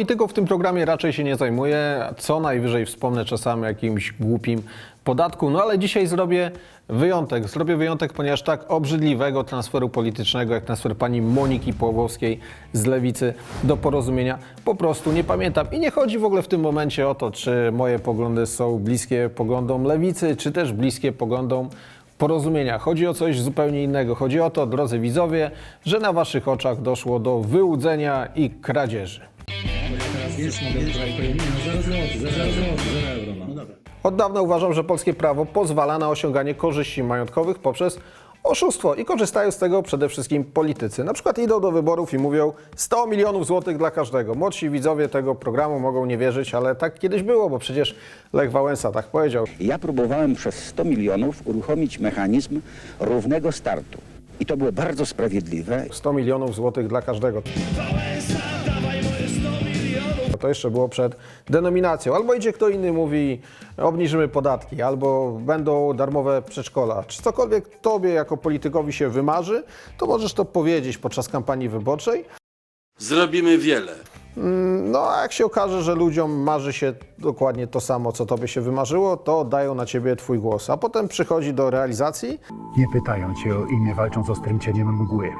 polityką w tym programie raczej się nie zajmuję. Co najwyżej wspomnę czasami o jakimś głupim podatku. No ale dzisiaj zrobię wyjątek. Zrobię wyjątek, ponieważ tak obrzydliwego transferu politycznego, jak transfer pani Moniki Pławowskiej z Lewicy do porozumienia, po prostu nie pamiętam. I nie chodzi w ogóle w tym momencie o to, czy moje poglądy są bliskie poglądom Lewicy, czy też bliskie poglądom porozumienia. Chodzi o coś zupełnie innego. Chodzi o to, drodzy widzowie, że na waszych oczach doszło do wyłudzenia i kradzieży. Mogę no 0 zł, 0 zł, 0 euro. No. no dobra. Od dawna uważam, że polskie prawo pozwala na osiąganie korzyści majątkowych poprzez oszustwo i korzystają z tego przede wszystkim politycy. Na przykład idą do wyborów i mówią 100 milionów złotych dla każdego. Młodsi widzowie tego programu mogą nie wierzyć, ale tak kiedyś było, bo przecież Lech Wałęsa tak powiedział. Ja próbowałem przez 100 milionów uruchomić mechanizm równego startu. I to było bardzo sprawiedliwe. 100 milionów złotych dla każdego. To jeszcze było przed denominacją. Albo idzie kto inny mówi, obniżymy podatki, albo będą darmowe przedszkola. Czy cokolwiek tobie jako politykowi się wymarzy, to możesz to powiedzieć podczas kampanii wyborczej. Zrobimy wiele. No a jak się okaże, że ludziom marzy się dokładnie to samo, co tobie się wymarzyło, to dają na ciebie twój głos. A potem przychodzi do realizacji Nie pytają cię o imię, walcząc ostrym cieniem mgły.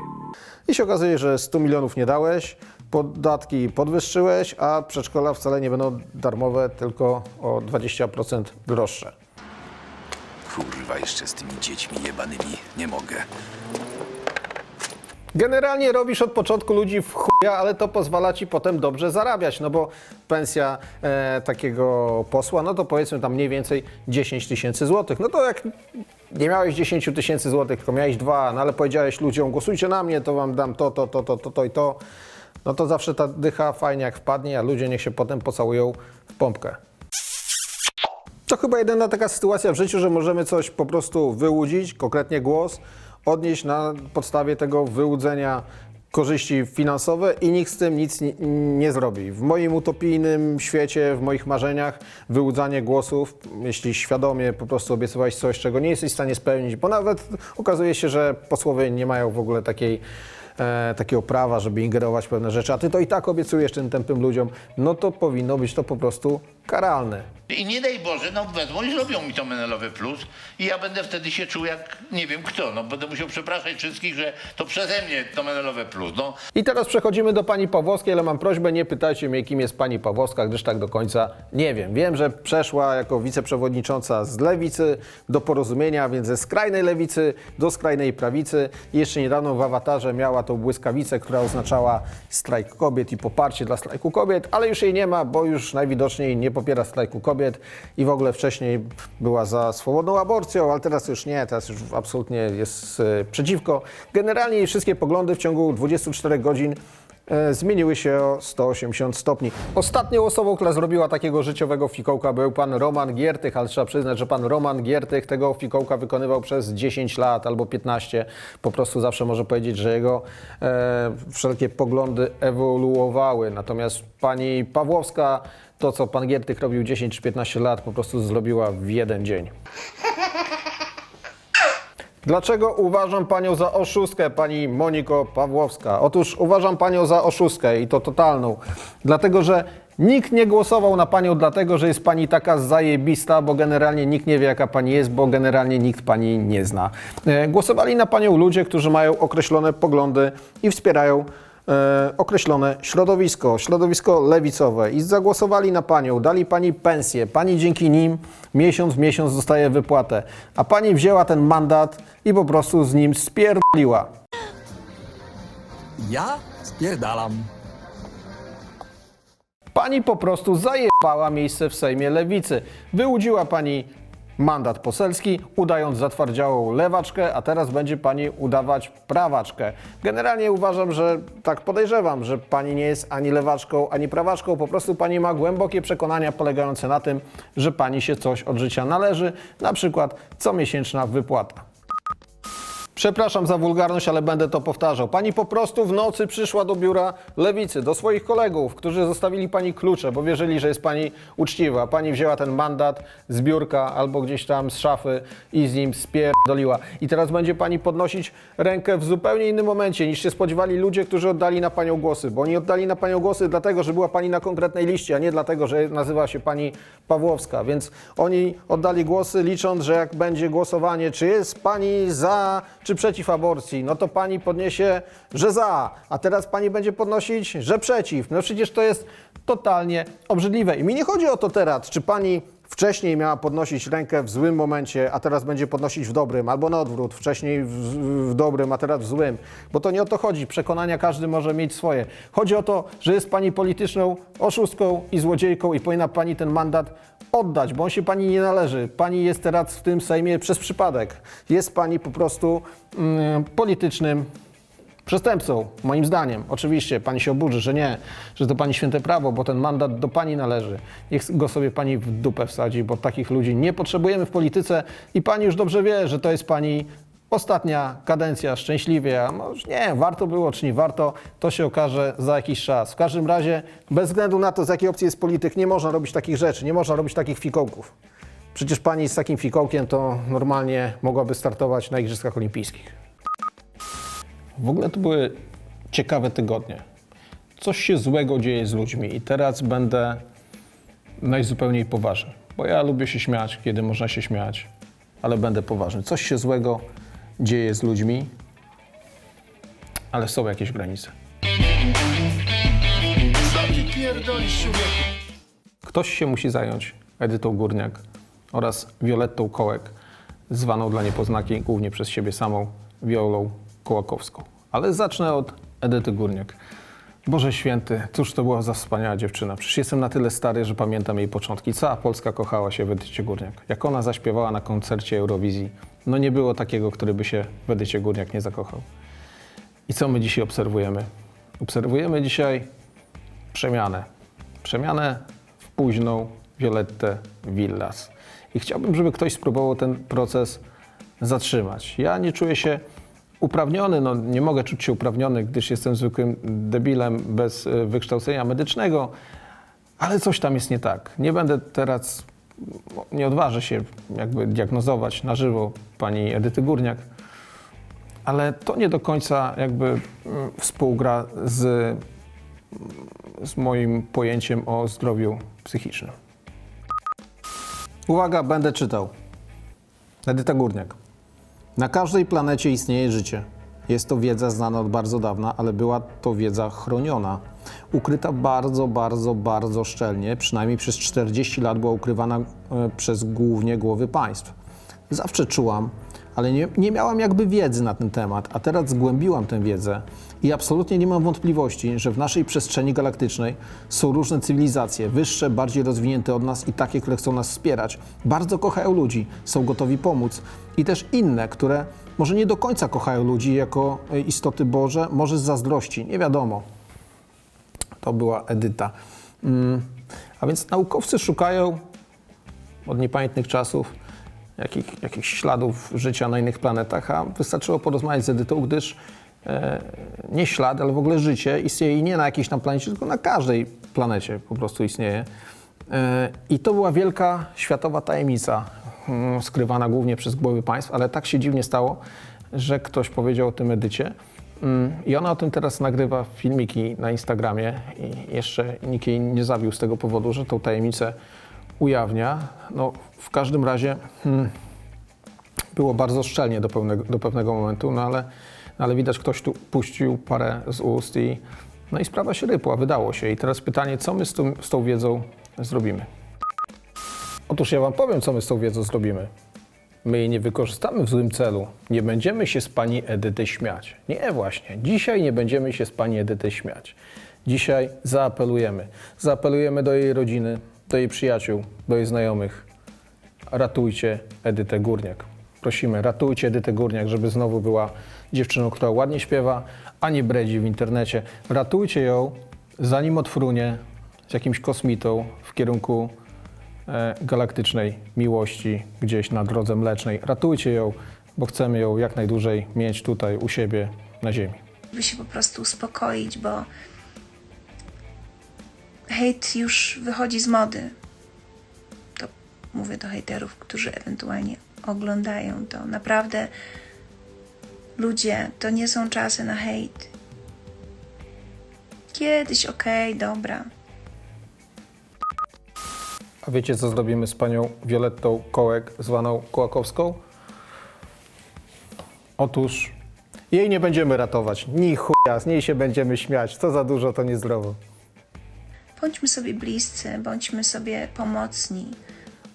I się okazuje, że 100 milionów nie dałeś, podatki podwyższyłeś, a przedszkola wcale nie będą darmowe, tylko o 20% droższe. Kurwa, jeszcze z tymi dziećmi jebanymi nie mogę. Generalnie robisz od początku ludzi w chuja, ale to pozwala ci potem dobrze zarabiać, no bo pensja e, takiego posła, no to powiedzmy tam mniej więcej 10 tysięcy złotych. No to jak nie miałeś 10 tysięcy złotych, tylko miałeś dwa, no ale powiedziałeś ludziom, głosujcie na mnie, to wam dam to, to, to, to, to, to i to, no to zawsze ta dycha fajnie jak wpadnie, a ludzie niech się potem pocałują w pompkę. To chyba jedyna taka sytuacja w życiu, że możemy coś po prostu wyłudzić, konkretnie głos, odnieść na podstawie tego wyłudzenia korzyści finansowe i nikt z tym nic nie, nie zrobi. W moim utopijnym świecie, w moich marzeniach wyłudzanie głosów, jeśli świadomie po prostu obiecywałeś coś, czego nie jesteś w stanie spełnić, bo nawet okazuje się, że posłowie nie mają w ogóle takiej e, takiego prawa, żeby ingerować w pewne rzeczy, a ty to i tak obiecujesz tym tępym ludziom, no to powinno być to po prostu karalne. I nie daj Boże, no wezmą i zrobią mi to Menelowy Plus i ja będę wtedy się czuł jak nie wiem kto. No będę musiał przepraszać wszystkich, że to przeze mnie to Menelowe Plus. No. I teraz przechodzimy do pani Pawłowskiej, ale mam prośbę, nie pytajcie mnie, kim jest pani Pawłowska, gdyż tak do końca nie wiem. Wiem, że przeszła jako wiceprzewodnicząca z lewicy do porozumienia, więc ze skrajnej lewicy do skrajnej prawicy. I jeszcze niedawno w awatarze miała tą błyskawicę, która oznaczała strajk kobiet i poparcie dla strajku kobiet, ale już jej nie ma, bo już najwidoczniej nie popiera strajku kobiet i w ogóle wcześniej była za swobodną aborcją, ale teraz już nie, teraz już absolutnie jest e, przeciwko. Generalnie jej wszystkie poglądy w ciągu 24 godzin e, zmieniły się o 180 stopni. Ostatnią osobą, która zrobiła takiego życiowego fikołka był pan Roman Giertych, ale trzeba przyznać, że pan Roman Giertych tego fikołka wykonywał przez 10 lat albo 15. Po prostu zawsze może powiedzieć, że jego e, wszelkie poglądy ewoluowały. Natomiast pani Pawłowska to, co pan Giertych robił 10 czy 15 lat, po prostu zrobiła w jeden dzień. Dlaczego uważam panią za oszustkę, pani Moniko Pawłowska? Otóż uważam panią za oszustkę i to totalną. Dlatego, że nikt nie głosował na panią dlatego, że jest pani taka zajebista, bo generalnie nikt nie wie, jaka pani jest, bo generalnie nikt pani nie zna. E, Głosowali na panią ludzie, którzy mają określone poglądy i wspierają określone środowisko, środowisko lewicowe i zagłosowali na panią, dali pani pensję. Pani dzięki nim miesiąc w miesiąc dostaje wypłatę, a pani wzięła ten mandat i po prostu z nim spierdoliła. Ja spierdalam. Pani po prostu zajebała miejsce w Sejmie Lewicy. Wyłudziła pani mandat poselski, udając zatwardziałą lewaczkę, a teraz będzie pani udawać prawaczkę. Generalnie uważam, że tak podejrzewam, że pani nie jest ani lewaczką, ani prawaczką. Po prostu pani ma głębokie przekonania polegające na tym, że pani się coś od życia należy, na przykład comiesięczna wypłata. Przepraszam za wulgarność, ale będę to powtarzał. Pani po prostu w nocy przyszła do biura lewicy, do swoich kolegów, którzy zostawili pani klucze, bo wierzyli, że jest pani uczciwa. Pani wzięła ten mandat z biurka albo gdzieś tam z szafy i z nim spierdoliła. I teraz będzie pani podnosić rękę w zupełnie innym momencie niż się spodziewali ludzie, którzy oddali na panią głosy. Bo oni oddali na panią głosy dlatego, że była pani na konkretnej liście, a nie dlatego, że nazywa się pani Pawłowska. Więc oni oddali głosy licząc, że jak będzie głosowanie, czy jest pani za, czy przeciw aborcji, no to pani podniesie, że za, a teraz pani będzie podnosić, że przeciw. No przecież to jest totalnie obrzydliwe. I mi nie chodzi o to teraz, czy pani wcześniej miała podnosić rękę w złym momencie, a teraz będzie podnosić w dobrym, albo na odwrót, wcześniej w, w dobrym, a teraz w złym. Bo to nie o to chodzi. Przekonania każdy może mieć swoje. Chodzi o to, że jest pani polityczną oszustką i złodziejką i powinna pani ten mandat oddać, bo on się pani nie należy. Pani jest teraz w tym Sejmie przez przypadek. Jest pani po prostu mm, politycznym przestępcą, moim zdaniem. Oczywiście pani się oburzy, że nie, że to pani święte prawo, bo ten mandat do pani należy. Niech go sobie pani w dupę wsadzi, bo takich ludzi nie potrzebujemy w polityce i pani już dobrze wie, że to jest pani ostatnia kadencja szczęśliwie, a może nie, warto było czy nie warto, to się okaże za jakiś czas. W każdym razie, bez względu na to, z jakiej opcji jest polityk, nie można robić takich rzeczy, nie można robić takich fikołków. Przecież pani z takim fikołkiem to normalnie mogłaby startować na Igrzyskach Olimpijskich. W ogóle to były ciekawe tygodnie. Coś się złego dzieje z ludźmi i teraz będę najzupełniej poważny, bo ja lubię się śmiać, kiedy można się śmiać, ale będę poważny. Coś się złego dzieje z ludźmi, ale są jakieś granice. Ktoś się musi zająć Edytą Górniak oraz Violettą Kołek, zwaną dla niepoznaki głównie przez siebie samą Wiolą Kołakowską. Ale zacznę od Edyty Górniak. Boże święty, cóż to była za wspaniała dziewczyna. Przecież jestem na tyle stary, że pamiętam jej początki. Cała Polska kochała się w Edycie Górniak. Jak ona zaśpiewała na koncercie Eurowizji, no nie było takiego, który by się w Edycie Górniak nie zakochał. I co my dzisiaj obserwujemy? Obserwujemy dzisiaj przemianę. Przemianę w późną Violettę Villas. I chciałbym, żeby ktoś spróbował ten proces zatrzymać. Ja nie czuję się uprawniony, no nie mogę czuć się uprawniony, gdyż jestem zwykłym debilem bez e, wykształcenia medycznego, ale coś tam jest nie tak. Nie będę teraz, nie odważę się jakby diagnozować na żywo pani Edyty Górniak, ale to nie do końca jakby mm, współgra z, z moim pojęciem o zdrowiu psychicznym. Uwaga, będę czytał. Edyta Górniak. Na każdej planecie istnieje życie. Jest to wiedza znana od bardzo dawna, ale była to wiedza chroniona. Ukryta bardzo, bardzo, bardzo szczelnie, przynajmniej przez 40 lat była ukrywana e, przez głównie głowy państw. Zawsze czułam, ale nie, nie miałam jakby wiedzy na ten temat, a teraz zgłębiłam tę wiedzę i absolutnie nie mam wątpliwości, że w naszej przestrzeni galaktycznej są różne cywilizacje, wyższe, bardziej rozwinięte od nas i takie, które chcą nas wspierać. Bardzo kochają ludzi, są gotowi pomóc i też inne, które może nie do końca kochają ludzi jako e, istoty Boże, może z zazdrości, nie wiadomo. To była Edyta. Mm, A więc naukowcy szukają od niepamiętnych czasów jakich, jakichś śladów życia na innych planetach, a wystarczyło porozmawiać z Edytą, gdyż e, nie ślad, ale w ogóle życie istnieje nie na jakiejś tam planecie, tylko na każdej planecie po prostu istnieje. E, I to była wielka światowa tajemnica, mm, skrywana głównie przez głowy państw, ale tak się dziwnie stało, że ktoś powiedział o tym Edycie. Mm, I ona o tym teraz nagrywa filmiki na Instagramie i jeszcze nikt jej nie zawił z tego powodu, że tą tajemnicę ujawnia. No, w każdym razie hmm, było bardzo szczelnie do, pełnego, do pewnego momentu, no ale, no ale widać, ktoś tu puścił parę z ust i, no i sprawa się rypła, wydało się. I teraz pytanie, co my z, tym, z tą wiedzą zrobimy? Otóż ja wam powiem, co my z tą wiedzą zrobimy. My jej nie wykorzystamy w złym celu. Nie będziemy się z pani Edyty śmiać. Nie, właśnie. Dzisiaj nie będziemy się z pani Edyty śmiać. Dzisiaj zaapelujemy. Zaapelujemy do jej rodziny, do jej przyjaciół, do jej znajomych. Ratujcie Edytę Górniak. Prosimy, ratujcie Edytę Górniak, żeby znowu była dziewczyną, która ładnie śpiewa, a nie bredzi w internecie. Ratujcie ją, zanim odfrunie z jakimś kosmitą w kierunku galaktycznej miłości gdzieś na drodze mlecznej. Ratujcie ją, bo chcemy ją jak najdłużej mieć tutaj u siebie na ziemi. by się po prostu uspokoić, bo hejt już wychodzi z mody. To mówię do hejterów, którzy ewentualnie oglądają to. Naprawdę, ludzie, to nie są czasy na hejt. Kiedyś, okej, dobra. A wiecie, co zrobimy z panią Violettą Kołek, zwaną Kołakowską? Otóż jej nie będziemy ratować. Ni chuja, z niej się będziemy śmiać. Co za dużo, to niezdrowo. Bądźmy sobie bliscy, bądźmy sobie pomocni.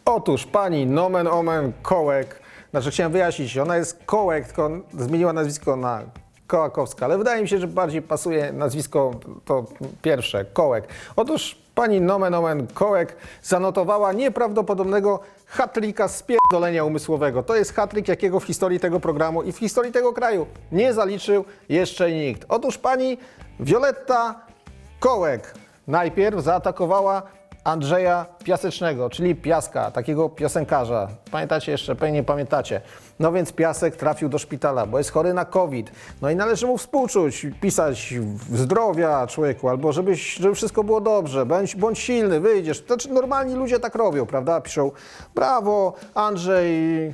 Otóż pani nomen omen Kołek, znaczy chciałem wyjaśnić, ona jest Kołek, tylko zmieniła nazwisko na Kołakowska, ale wydaje mi się, że bardziej pasuje nazwisko to pierwsze, Kołek. Otóż pani nomen omen Kołek zanotowała nieprawdopodobnego hatrika spierdolenia umysłowego. To jest hatrik, jakiego w historii tego programu i w historii tego kraju nie zaliczył jeszcze nikt. Otóż pani Violetta Kołek najpierw zaatakowała Andrzeja Piasecznego, czyli Piaska, takiego piosenkarza. Pamiętacie jeszcze, pewnie pamiętacie. No więc Piasek trafił do szpitala, bo jest chory na COVID. No i należy mu współczuć, pisać zdrowia człowieku, albo żebyś, żeby wszystko było dobrze, bądź, bądź silny, wyjdziesz. Znaczy normalni ludzie tak robią, prawda? Piszą, brawo Andrzej,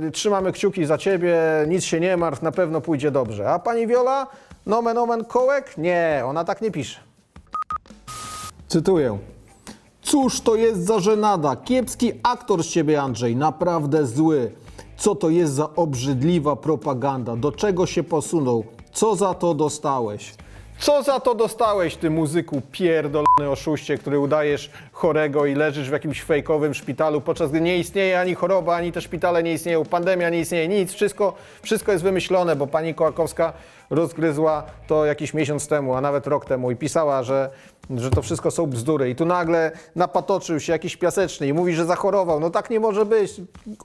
yy, trzymamy kciuki za ciebie, nic się nie martw, na pewno pójdzie dobrze. A pani Wiola, nomen omen kołek? Nie, ona tak nie pisze. Cytuję. Cóż to jest za żenada? Kiepski aktor z ciebie, Andrzej, naprawdę zły. Co to jest za obrzydliwa propaganda? Do czego się posunął? Co za to dostałeś? Co za to dostałeś, ty muzyku pierdolony oszuście, który udajesz chorego i leżysz w jakimś fejkowym szpitalu, podczas gdy nie istnieje ani choroba, ani te szpitale nie istnieją, pandemia nie istnieje, nic, wszystko, wszystko jest wymyślone, bo pani Kołakowska rozgryzła to jakiś miesiąc temu, a nawet rok temu i pisała, że, że to wszystko są bzdury. I tu nagle napatoczył się jakiś piaseczny i mówi, że zachorował. No tak nie może być.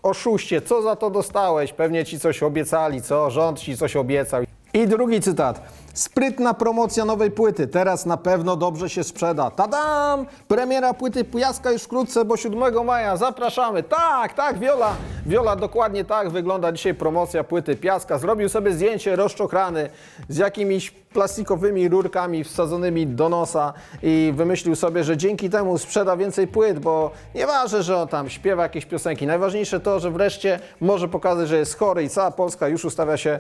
Oszuście, co za to dostałeś? Pewnie ci coś obiecali, co? Rząd ci coś obiecał. I drugi cytat. Sprytna promocja nowej płyty. Teraz na pewno dobrze się sprzeda. Tadam! Premiera płyty Piaska już wkrótce, bo 7 maja. Zapraszamy. Tak, tak, Wiola. Wiola, dokładnie tak wygląda dzisiaj promocja płyty Piaska. Zrobił sobie zdjęcie rozczochrany z jakimiś plastikowymi rurkami wsadzonymi do nosa i wymyślił sobie, że dzięki temu sprzeda więcej płyt, bo nieważne, że on tam śpiewa jakieś piosenki. Najważniejsze to, że wreszcie może pokazać, że jest chory i cała Polska już ustawia się e,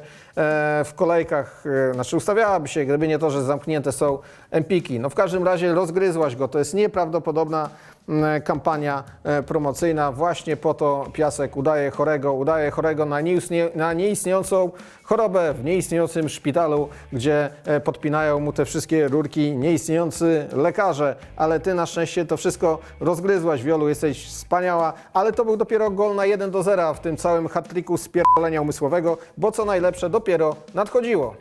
w kolejkach, e, znaczy ustawiałaby się, gdyby nie to, że zamknięte są empiki. No w każdym razie rozgryzłaś go. To jest nieprawdopodobna m, kampania e, promocyjna. Właśnie po to Piasek udaje chorego, udaje chorego na, nieistnie, na nieistniejącą chorobę w nieistniejącym szpitalu, gdzie e, podpinają mu te wszystkie rurki nieistniejący lekarze. Ale ty na szczęście to wszystko rozgryzłaś, Wiolu, jesteś wspaniała, ale to był dopiero gol na 1 do 0 w tym całym hat-tricku spierdolenia umysłowego, bo co najlepsze dopiero nadchodziło.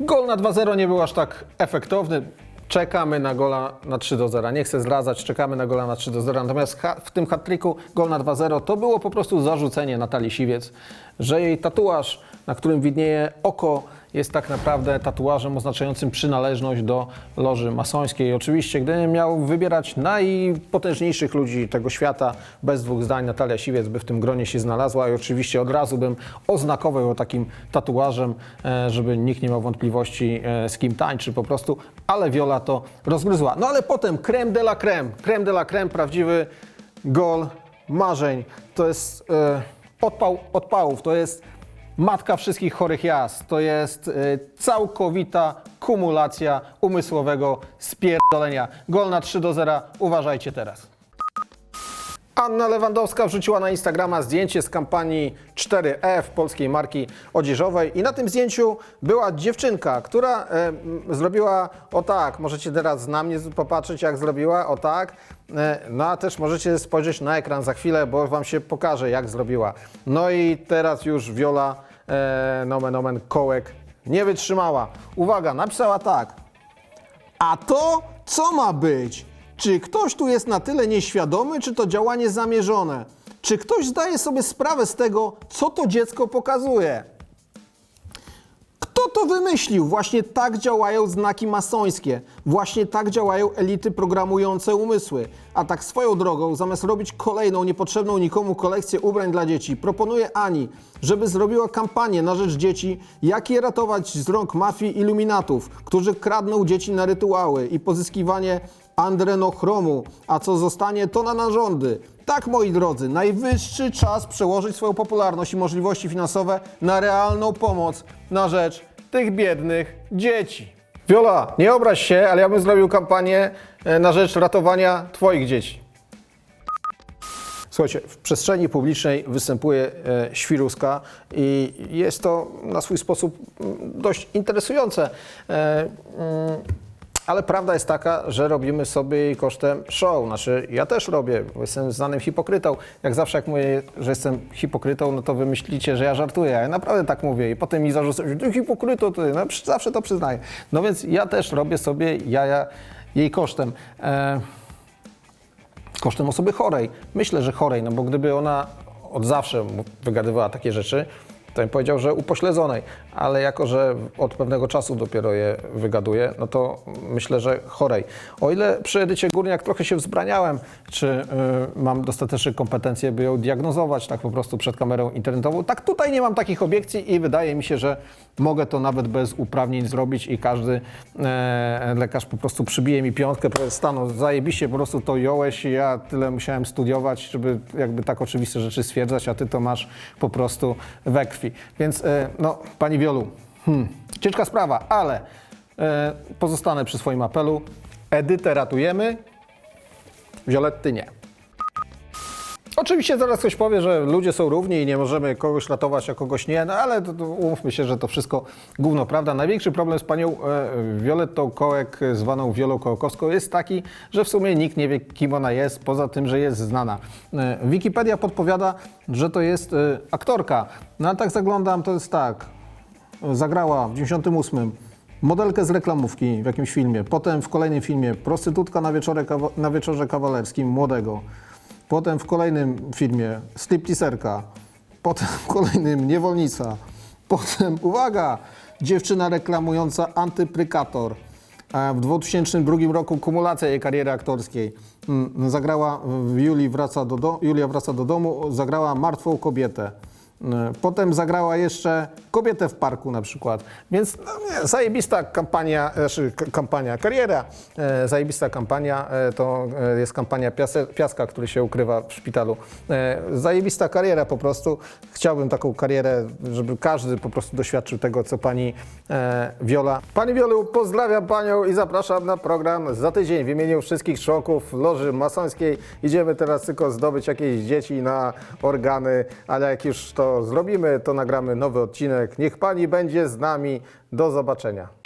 Gol na 2-0 nie był aż tak efektowny. Czekamy na gola na 3 do 0. Nie chcę zdradzać, czekamy na gola na 3 do 0. Natomiast w tym hat-tricku gol na 2-0 to było po prostu zarzucenie Natalii Siwiec, że jej tatuaż, na którym widnieje oko, jest tak naprawdę tatuażem oznaczającym przynależność do loży masońskiej. Oczywiście, gdybym miał wybierać najpotężniejszych ludzi tego świata, bez dwóch zdań Natalia Siwiec by w tym gronie się znalazła i oczywiście od razu bym oznakował ją takim tatuażem, e, żeby nikt nie miał wątpliwości e, z kim tańczy po prostu, ale Viola to rozgryzła. No ale potem creme de la creme, creme de la creme, prawdziwy gol marzeń. To jest e, odpał odpałów, to jest matka wszystkich chorych jazd. To jest e, całkowita kumulacja umysłowego spierdolenia. Gol na 3 do 0, uważajcie teraz. Anna Lewandowska wrzuciła na Instagrama zdjęcie z kampanii 4F polskiej marki odzieżowej i na tym zdjęciu była dziewczynka, która e, zrobiła o tak, możecie teraz na mnie popatrzeć jak zrobiła, o tak, e, no a też możecie spojrzeć na ekran za chwilę, bo wam się pokaże jak zrobiła. No i teraz już Viola, e, nomen omen kołek, nie wytrzymała. Uwaga, napisała tak, a to co ma być? Czy ktoś tu jest na tyle nieświadomy, czy to działanie zamierzone? Czy ktoś zdaje sobie sprawę z tego, co to dziecko pokazuje? Kto to wymyślił? Właśnie tak działają znaki masońskie. Właśnie tak działają elity programujące umysły. A tak swoją drogą, zamiast robić kolejną niepotrzebną nikomu kolekcję ubrań dla dzieci, proponuję Ani, żeby zrobiła kampanię na rzecz dzieci, jak je ratować z rąk mafii iluminatów, którzy kradną dzieci na rytuały i pozyskiwanie andrenochromu, a co zostanie to na narządy. Tak, moi drodzy, najwyższy czas przełożyć swoją popularność i możliwości finansowe na realną pomoc na rzecz tych biednych dzieci. Wiola, nie obraź się, ale ja bym zrobił kampanię e, na rzecz ratowania Twoich dzieci. Słuchajcie, w przestrzeni publicznej występuje e, świruska i jest to na swój sposób mm, dość interesujące. Ale prawda jest taka, że robimy sobie kosztem show. Znaczy, ja też robię, bo jestem znanym hipokrytą. Jak zawsze, jak mówię, że jestem hipokrytą, no to wy myślicie, że ja żartuję. Ja naprawdę tak mówię i potem mi zarzucają, ty hipokryto, ty. No, zawsze to przyznaję. No więc ja też robię sobie jaja jej kosztem. E, kosztem osoby chorej. Myślę, że chorej, no bo gdyby ona od zawsze wygadywała takie rzeczy, powiedział, że upośledzonej, ale jako, że od pewnego czasu dopiero je wygaduje, no to myślę, że chorej. O ile przy Edycie Górniak trochę się wzbraniałem, czy y, mam dostateczne kompetencje, by ją diagnozować tak po prostu przed kamerą internetową, tak tutaj nie mam takich obiekcji i wydaje mi się, że mogę to nawet bez uprawnień zrobić i każdy e, lekarz po prostu przybije mi piątkę, powie, Stano, zajebiście po prostu to jąłeś i ja tyle musiałem studiować, żeby jakby tak oczywiste rzeczy stwierdzać, a ty to masz po prostu we krwi. Więc e, no, pani Wiolu, hmm, ciężka sprawa, ale e, pozostanę przy swoim apelu. Edytę ratujemy, Violetty nie. Oczywiście zaraz ktoś powie, że ludzie są równi i nie możemy kogoś ratować, a kogoś nie, no ale to, to umówmy się, że to wszystko gówno prawda. Największy problem z panią e, Violettą Kołek, zwaną Wiolą Kołkowską, jest taki, że w sumie nikt nie wie, kim ona jest, poza tym, że jest znana. E, Wikipedia podpowiada, że to jest e, aktorka. No ale tak zaglądam, to jest tak. Zagrała w 98 modelkę z reklamówki w jakimś filmie, potem w kolejnym filmie prostytutka na, na wieczorze kawalerskim młodego. Potem w kolejnym filmie stripteaserka, potem w kolejnym niewolnica, potem, uwaga, dziewczyna reklamująca antyprykator. A W 2002 roku kumulacja jej kariery aktorskiej. Mm, Zagrała w Julii wraca do, Julia wraca do domu, zagrała martwą kobietę. Mm, Potem zagrała jeszcze kobietę w parku na przykład. Więc no, nie, zajebista kampania, znaczy k- kampania, kariera, e, zajebista kampania e, to e, jest kampania piase, Piaska, który się ukrywa w szpitalu. E, zajebista kariera po prostu. Chciałbym taką karierę, żeby każdy po prostu doświadczył tego, co pani e, Wiola. Pani Wiolu, pozdrawiam panią i zapraszam na program za tydzień w imieniu wszystkich członków Loży Masońskiej. Idziemy teraz tylko zdobyć jakieś dzieci na organy, ale jak już zrobimy, to nagramy nowy odcinek. Niech pani będzie z nami. Do zobaczenia.